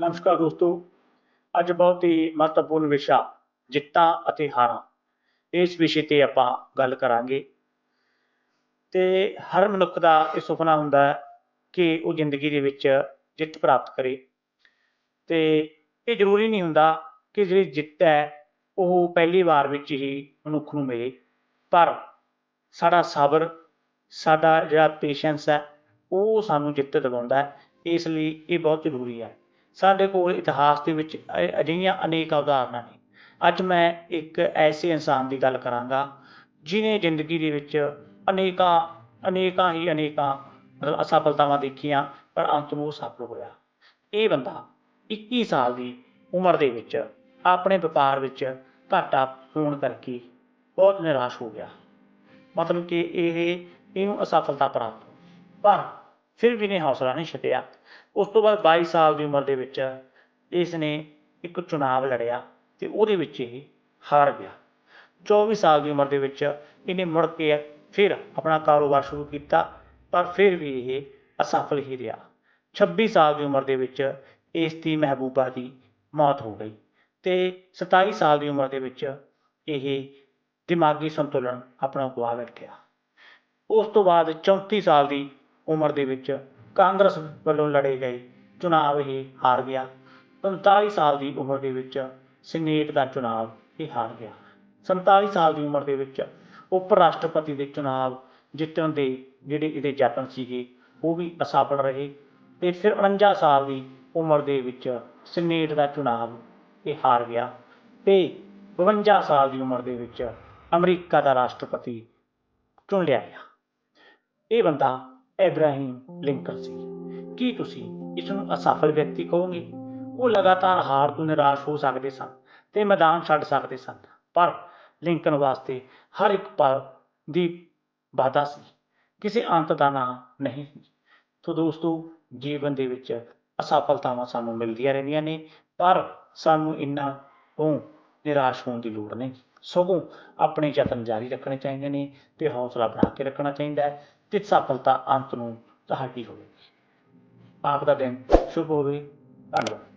ਨਮਸਕਾਰ ਦੋਸਤੋ, ਅੱਜ ਬਹੁਤ ਹੀ ਮਹੱਤਵਪੂਰਨ ਵਿਸ਼ਾ, ਜਿੱਤਾਂ ਅਤੇ ਹਾਰਾਂ, ਇਸ ਵਿਸ਼ੇ ਤੇ ਆਪਾਂ ਗੱਲ ਕਰਾਂਗੇ। ਤੇ ਹਰ ਮਨੁੱਖ ਦਾ ਇਹ ਸੁਪਨਾ ਹੁੰਦਾ ਹੈ ਕਿ ਉਹ ਜ਼ਿੰਦਗੀ ਦੇ ਵਿੱਚ ਜਿੱਤ ਪ੍ਰਾਪਤ ਕਰੇ। ਤੇ ਇਹ ਜ਼ਰੂਰੀ ਨਹੀਂ ਹੁੰਦਾ ਕਿ ਜਿਹੜੀ ਜਿੱਤ ਹੈ, ਉਹ ਪਹਿਲੀ ਵਾਰ ਵਿੱਚ ਹੀ ਮਨੁੱਖ ਨੂੰ ਮਿਲੇ। ਪਰ ਸਾਡਾ ਸਬਰ, ਸਾਡਾ ਜਿਹੜਾ ਪੇਸ਼ੈਂਸ ਹੈ, ਉਹ ਸਾਨੂੰ ਜਿੱਤ ਦਿਵਾਉਂਦਾ ਹੈ। ਇਸ ਲਈ ਇਹ ਬਹੁਤ ਜ਼ਰੂਰੀ ਹੈ। ਸਾਡੇ ਕੋਲ ਇਤਿਹਾਸ ਦੇ ਵਿੱਚ ਅ- ਅਜਿਹੀਆਂ ਅਨੇਕ ਉਦਾਹਰਨਾਂ ਨੇ। ਅੱਜ ਮੈਂ ਇੱਕ ਐਸੇ ਇਨਸਾਨ ਦੀ ਗੱਲ ਕਰਾਂਗਾ, ਜਿਹਨੇ ਜ਼ਿੰਦਗੀ ਦੇ ਵਿੱਚ ਅਨੇਕਾਂ ਅਨੇਕਾਂ ਹੀ ਅਨੇਕਾਂ ਅਸਫਲਤਾਵਾਂ ਦੇਖੀਆਂ, ਪਰ ਅੰਤ ਨੂੰ ਉਹ ਸਫਲ ਹੋਇਆ। ਇਹ ਬੰਦਾ 21 ਸਾਲ ਦੀ ਉਮਰ ਦੇ ਵਿੱਚ ਆਪਣੇ ਵਪਾਰ ਵਿੱਚ ਘਾਟਾ ਹੋਣ ਕਰਕੇ ਬਹੁਤ ਨਿਰਾਸ਼ ਹੋ ਗਿਆ। ਮਤਲਬ ਕਿ ਇਹ, ਇਹਨੂੰ ਅਸਫਲਤਾ ਪ੍ਰਾਪਤ ਪਰ ਫਿਰ ਵੀ ਨੇ ਹੌਸਲਾ ਨਹੀਂ ਛੱਡਿਆ। ਉਸ ਤੋਂ ਬਾਅਦ 22 ਸਾਲ ਦੀ ਉਮਰ ਦੇ ਵਿੱਚ ਇਸ ਨੇ ਇੱਕ ਚੁਣਾਵ ਲੜਿਆ ਤੇ ਉਹਦੇ ਵਿੱਚ ਇਹ ਹਾਰ ਗਿਆ। 24 ਸਾਲ ਦੀ ਉਮਰ ਦੇ ਵਿੱਚ ਇਹਨੇ ਮੁੜ ਕੇ ਫਿਰ ਆਪਣਾ ਕਾਰੋਬਾਰ ਸ਼ੁਰੂ ਕੀਤਾ, ਪਰ ਫਿਰ ਵੀ ਇਹ ਅਸਫਲ ਹੀ ਰਿਹਾ। 26 ਸਾਲ ਦੀ ਉਮਰ ਦੇ ਵਿੱਚ ਇਸ ਦੀ ਮਹਿਬੂਬਾ ਦੀ ਮੌਤ ਹੋ ਗਈ ਤੇ 27 ਸਾਲ ਦੀ ਉਮਰ ਦੇ ਵਿੱਚ ਇਹ ਦਿਮਾਗੀ ਸੰਤੁਲਨ ਆਪਣਾ ਗਵਾ ਬੈਠਿਆ। ਉਸ ਤੋਂ ਬਾਅਦ 34 ਸਾਲ ਦੀ ਉਮਰ ਦੇ ਵਿੱਚ ਕਾਂਗਰਸ ਵੱਲੋਂ ਲੜੇ ਗਏ। ਚੁਣਾਵ ਇਹ ਹਾਰ ਗਿਆ। 45 ਸਾਲ ਦੀ ਉਮਰ ਦੇ ਵਿੱਚ ਸੀਨੇਟ ਦਾ ਚੁਣਾਵ ਇਹ ਹਾਰ ਗਿਆ। 47 ਸਾਲ ਦੀ ਉਮਰ ਦੇ ਵਿੱਚ ਉਪ ਰਾਸ਼ਟਰਪਤੀ ਦੇ ਚੁਣਾਵ ਜਿੱਤਣ ਦੇ ਜਿਹੜੇ ਇਹਦੇ ਯਤਨ ਸੀਗੇ, ਉਹ ਵੀ ਅਸਫਲ ਰਹੇ ਤੇ ਫਿਰ 49 ਸਾਲ ਦੀ ਉਮਰ ਦੇ ਵਿੱਚ ਸੀਨੇਟ ਦਾ ਚੁਣਾਵ ਇਹ ਹਾਰ ਗਿਆ ਤੇ 52 ਸਾਲ ਦੀ ਉਮਰ ਦੇ ਵਿੱਚ ਅਮਰੀਕਾ ਦਾ ਰਾਸ਼ਟਰਪਤੀ ਚੁਣ ਲਿਆ ਗਿਆ। ਇਹ ਬੰਦਾ ਇਬਰਾਹਿਮ ਲਿੰਕਨ ਸੀ। ਕੀ ਤੁਸੀਂ ਇਸ ਨੂੰ ਅਸਫਲ ਵਿਅਕਤੀ ਕਹੋਗੇ? ਉਹ ਲਗਾਤਾਰ ਹਾਰ ਤੋਂ ਨਿਰਾਸ਼ ਹੋ ਸਕਦੇ ਸਨ ਤੇ ਮੈਦਾਨ ਛੱਡ ਸਕਦੇ ਸਨ, ਪਰ ਲਿੰਕਨ ਵਾਸਤੇ ਹਰ ਇੱਕ ਪਲ ਦੀ ਵਾਧਾ ਸੀ। ਕਿਸੇ ਅੰਤ ਦਾ ਨਾਂ ਨਹੀਂ ਸੀ। ਸੋ ਦੋਸਤੋ, ਜੀਵਨ ਦੇ ਵਿੱਚ ਅਸਫਲਤਾਵਾਂ ਸਾਨੂੰ ਮਿਲਦੀਆਂ ਰਹਿੰਦੀਆਂ ਨੇ, ਪਰ ਸਾਨੂੰ ਇੰਨਾ ਤੋਂ ਨਿਰਾਸ਼ ਹੋਣ ਦੀ ਲੋੜ ਨਹੀਂ। ਸਗੋਂ ਆਪਣੇ ਯਤਨ ਜਾਰੀ ਰੱਖਣੇ ਚਾਹੀਦੇ ਨੇ ਤੇ ਹੌਸਲਾ ਬਣਾ ਕੇ ਰੱਖਣਾ ਚਾਹੀਦਾ ਹੈ ਤੇ ਸਫਲਤਾ ਅੰਤ ਨੂੰ ਤੁਹਾਡੀ ਹੋਵੇਗੀ। ਆਪ ਦਾ ਦਿਨ ਸ਼ੁਭ ਹੋਵੇ। ਧੰਨਵਾਦ।